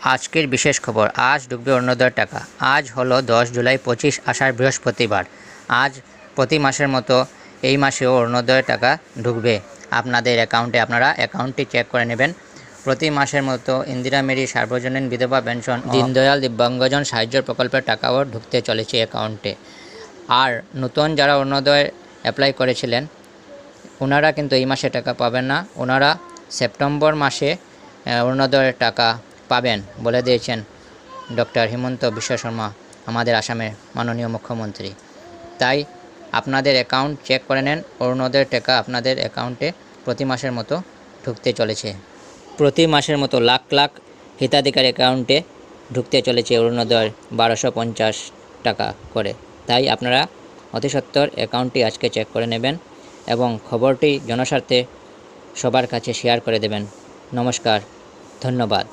আজকের বিশেষ খবর আজ ঢুকবে অরুণোদয়ের টাকা। আজ হলো দশ জুলাই পঁচিশ আষাঢ় বৃহস্পতিবার। আজ প্রতি মাসের মতো এই মাসেও অরুণোদয়ের টাকা ঢুকবে আপনাদের অ্যাকাউন্টে আপনারা অ্যাকাউন্টটি চেক করে নেবেন। প্রতি মাসের মতো ইন্দিরা মেরি সার্বজনীন বিধবা পেনশন দীনদয়াল দিব্যাঙ্গজন সাহায্য প্রকল্পের টাকাও ঢুকতে চলেছে অ্যাকাউন্টে। আর নতুন যারা অরুণোদয় অ্যাপ্লাই করেছিলেন ওনারা কিন্তু এই মাসে টাকা পাবেন না। ওনারা সেপ্টেম্বর মাসে অরুণোদয়ের টাকা পাবেন বলে দিয়েছেন ডক্টর হিমন্ত বিশ্ব শর্মা, আমাদের আসামের মাননীয় মুখ্যমন্ত্রী। তাই আপনাদের অ্যাকাউন্ট চেক করে নেন, অরুণোদয়ের টাকা আপনাদের অ্যাকাউন্টে প্রতি মাসের মতো ঢুকতে চলেছে। প্রতি মাসের মতো লাখ লাখ হিতাধিকার অ্যাকাউন্টে ঢুকতে চলেছে অরুণোদয়ের বারোশো পঞ্চাশ টাকা করে। তাই আপনারা অতি সত্বর অ্যাকাউন্টটি আজকে চেক করে নেবেন এবং খবরটি জনস্বার্থে সবার কাছে শেয়ার করে দেবেন। নমস্কার, ধন্যবাদ।